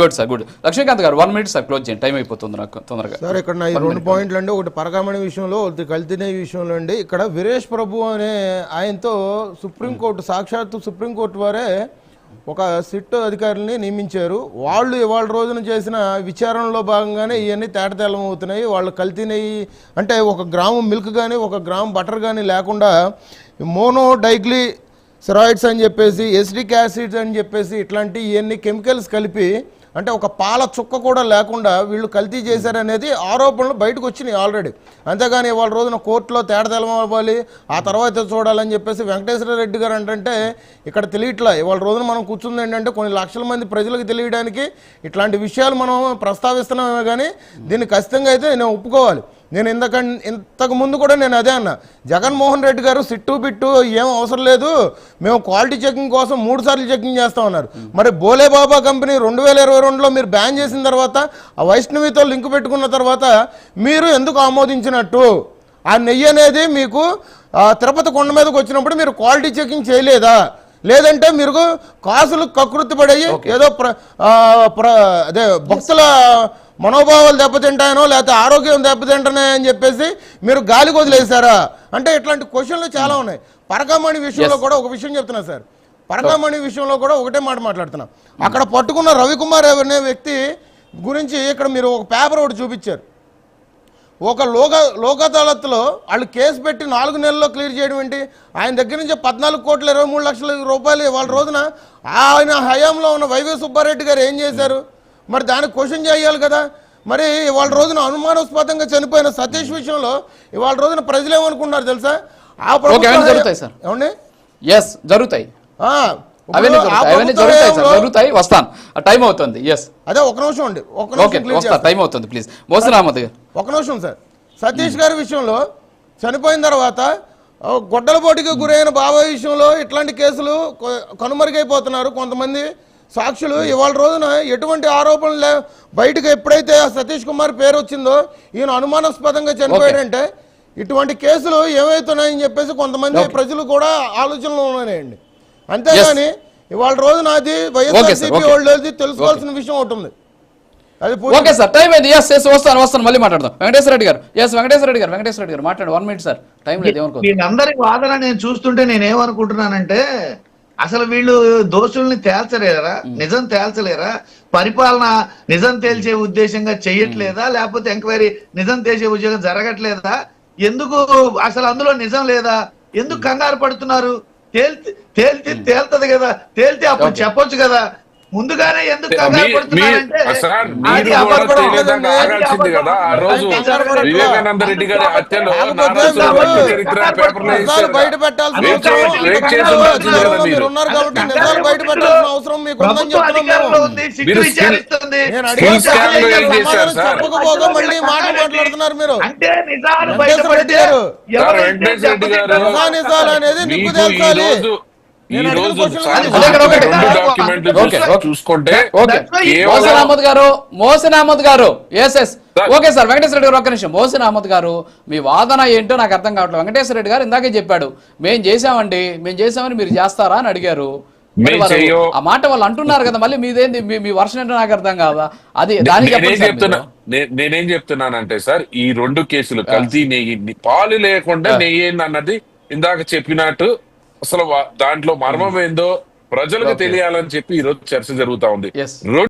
Good sir good. Lakshmikant garu one minute sir close చేయండి. Time అయిపోతుంది నాకు తొందరగా. సార్ ఇక్కడ రెండు పాయింట్లు అండి ఒకటి పరకామణి విషయంలో ఒకటి కల్తీనే విషయంలో అండి. ఇక్కడ వీరేష్ ప్రభు అనే ఆయనతో సుప్రీంకోర్టు సాక్షాత్తు సుప్రీంకోర్టు వారే ఒక సిట్ అధికారుల్ని నియమించారు. వాళ్ళు ఇవాళ రోజున చేసిన విచారణలో భాగంగానే ఇవన్నీ తేటతెల్లం అవుతున్నాయి. వాళ్ళు కల్తీనయి అంటే ఒక గ్రాము మిల్క్ కానీ ఒక గ్రాము బటర్ కానీ లేకుండా మోనో డైగ్లీ సెరాయిడ్స్ అని చెప్పేసి ఎసిడిక్ యాసిడ్స్ అని చెప్పేసి ఇట్లాంటి ఇవన్నీ కెమికల్స్ కలిపి అంటే ఒక పాల చుక్క కూడా లేకుండా వీళ్ళు కల్తీ చేశారనేది ఆరోపణలు బయటకు వచ్చినాయి ఆల్రెడీ అంతేగాని ఇవాళ రోజున కోర్టులో తేడతెలం ఆ తర్వాత చూడాలని చెప్పేసి వెంకటేశ్వర రెడ్డి గారు అంటే ఇక్కడ తెలియట్లా ఇవాళ రోజున మనం కూర్చుంది ఏంటంటే కొన్ని లక్షల మంది ప్రజలకు తెలియడానికి ఇట్లాంటి విషయాలు మనం ప్రస్తావిస్తున్నామే కానీ దీన్ని ఖచ్చితంగా అయితే నేను ఒప్పుకోవాలి. నేను ఇంతక ఇంతకు ముందు కూడా నేను అదే అన్నా. జగన్మోహన్ రెడ్డి గారు సిట్టు బిట్టు ఏం అవసరం లేదు. మేము క్వాలిటీ చెకింగ్ కోసం మూడు సార్లు చెకింగ్ చేస్తా ఉన్నారు. మరి బోలే బాబా కంపెనీ రెండు వేల ఇరవై రెండులో మీరు బ్యాన్ చేసిన తర్వాత ఆ వైష్ణవితో లింక్ పెట్టుకున్న తర్వాత మీరు ఎందుకు ఆమోదించినట్టు? ఆ నెయ్యి అనేది మీకు తిరుపతి కొండ మీదకి వచ్చినప్పుడు మీరు క్వాలిటీ చెకింగ్ చేయలేదా? లేదంటే మీరు కాసులు కకృతి పడేయి ఏదో ప్ర అదే భక్తుల మనోభావాలు దెబ్బతింటాయనో లేకపోతే ఆరోగ్యం దెబ్బతింటాయని అని చెప్పేసి మీరు గాలికి వదిలేశారా అంటే ఇట్లాంటి క్వశ్చన్లు చాలా ఉన్నాయి. పరకామణి విషయంలో కూడా ఒక విషయం చెప్తున్నా సార్. పరకామణి విషయంలో కూడా ఒకటే మాట మాట్లాడుతున్నా. అక్కడ పట్టుకున్న రవికుమార్ అనే వ్యక్తి గురించి ఇక్కడ మీరు ఒక పేపర్ ఒకటి చూపించారు. ఒక లోక లోక్ అదాలత్లో వాళ్ళు కేసు పెట్టి నాలుగు నెలల్లో క్లియర్ చేయడం ఏంటి? ఆయన దగ్గర నుంచి పద్నాలుగు కోట్ల ఇరవై మూడు లక్షల రూపాయలు వాళ్ళ రోజున. ఆయన హయాంలో ఉన్న వైవి సుబ్బారెడ్డి గారు ఏం చేశారు? మరి దానికి క్వశ్చన్ చేయాలి కదా. మరి ఇవాళ రోజున అనుమానాస్పదంగా చనిపోయిన సతీష్ విషయంలో ఇవాళ రోజున ప్రజలు ఏమనుకున్నారు తెలుసా? ఆ జరుగుతాయి సార్. ఏమండి? ఎస్ జరుగుతాయి. వస్తాను. టైం అవుతుంది. ఎస్ అదే ఒక నిమిషం అండి ఒక నిమిషం టైం అవుతుంది ప్లీజ్ మోసన్ అహ్మద్ గారు. ఒక నిమిషం సార్. సతీష్ గారి విషయంలో చనిపోయిన తర్వాత గొడ్డలపోటుకి గురైన బాబాయ్ విషయంలో ఇట్లాంటి కేసులు కనుమరుగైపోతున్నారు. కొంతమంది సాక్షులు ఇవాళ రోజున ఎటువంటి ఆరోపణలు లే బయటకు ఎప్పుడైతే ఆ సతీష్ కుమార్ పేరు వచ్చిందో ఈయన అనుమానాస్పదంగా చనిపోయాడంటే ఇటువంటి కేసులు ఏమవుతున్నాయని చెప్పేసి కొంతమంది ప్రజలు కూడా ఆలోచనలో ఉన్నాయండి అంతేగాని ఇవాళ రోజున అది వైఎస్ఆర్సీపీ. వాళ్ళు తెలుసుకోవాల్సిన విషయం ఒకటి ఉంది. అది ఓకే సార్ టైం అయింది. ఎస్ ఎస్ వస్తాను వస్తాను మళ్ళీ మాట్లాడదాం. వెంకటేశ్వర రెడ్డి గారు. ఎస్ వెంకటేశ్వర రెడ్డి గారు వెంకటేశ్వర రెడ్డి గారు. మాట్లాడు వన్ మినిట్ సార్. టైం లేదు ఏమనుకో వీళ్ళందరి వాదన నేను చూస్తుంటే నేను ఏమనుకుంటున్నానంటే అసలు వీళ్ళు దోషుల్ని తేల్చలేరా? నిజం తేల్చలేరా? పరిపాలన నిజం తేల్చే ఉద్దేశంగా చెయ్యట్లేదా లేకపోతే ఎంక్వైరీ నిజం తేల్చే ఉద్యోగం జరగట్లేదా? ఎందుకు అసలు అందులో నిజం లేదా? ఎందుకు కంగారు పడుతున్నారు? తేల్తి తేల్తి తేల్తది కదా. తేల్తే అప్పుడు చెప్పొచ్చు కదా. ముందుగానే ఎందుకు ఆగాల్సింది కదా. ఆ. రోజు. వివేకానంద రెడ్డి గారి హత్యలో చరిత్ర బయట. పెట్టాల్సిన అవసరం మీకు? చెప్పకపోగా మళ్ళీ మాట మాట్లాడుతున్నారు మీరు. అంటే నిజాలు అనేది నిప్పు తేల్చాలి. ఈ రోజు. చూసుకుంటే మోసన్ Ahmed garu Mohsin Ahmed garu yes yes. Okay sir Venkateswara Reddy garu ఒక్క నిమిషం. మోసన్ అహ్మద్ గారు మీ వాదన ఏంటో నాకు అర్థం కావట్లేదు. వెంకటేశ్వర రెడ్డి గారు ఇందాకే చెప్పాడు మేము చేసామండి మేము చేసామని మీరు చేస్తారా? అని అడిగారు. ఆ మాట వాళ్ళు అంటున్నారు కదా మళ్ళీ మీదేంది? మీ- మీ వర్షన్ ఏంటో నాకు అర్థం కాదా? అది దానికి చెప్తున్నా నేనేం చెప్తున్నానంటే సార్ ఈ రెండు కేసులు కల్తీ నెయ్యి పాలు లేకుండా నెయ్యి ఏంది అన్నది ఇందాక చెప్పినట్టు అసలు దాంట్లో మర్మం ఏందో ప్రజలకు తెలియాలని చెప్పి ఈ రోజు చర్చ జరుగుతా ఉంది.